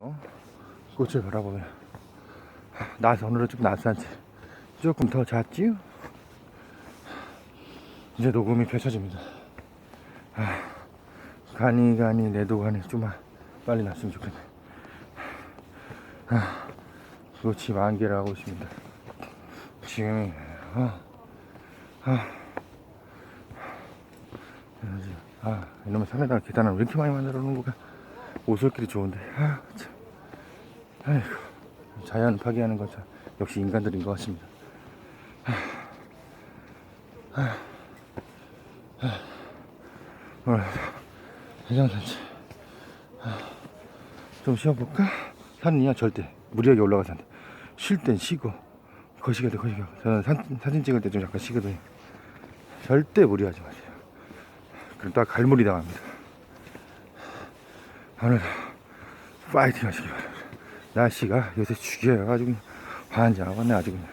어? 꽃을 바라보며 나서 오늘은 좀 낯선지 조금 더 잤지요? 이제 녹음이 펼쳐집니다 아, 가니 가니 내도 가니 좀 빨리 났으면 좋겠네 아, 꽃이 만개를 하고 있습니다 지금이 아, 아, 그래야지. 아 이놈의 산에다가 계단을 왜 이렇게 많이 만들어 놓은 거야 오솔길이 좋은데. 아 참. 아이고 자연 파괴하는 건 참 역시 인간들인 것 같습니다. 아, 아, 아. 오늘 해장산지 아, 좀 쉬어볼까? 산이야 절대. 무리하게 올라가서 안돼 쉴 땐 쉬고. 거시기야 돼 거시기야 저는 산, 사진 찍을 때 좀 약간 쉬거든요. 절대 무리하지 마세요. 그럼 딱 갈무리 당합니다 오늘 파이팅 하시기 바랍니다. 날씨가 요새 죽여가지고 환장하겠네 아주 그냥.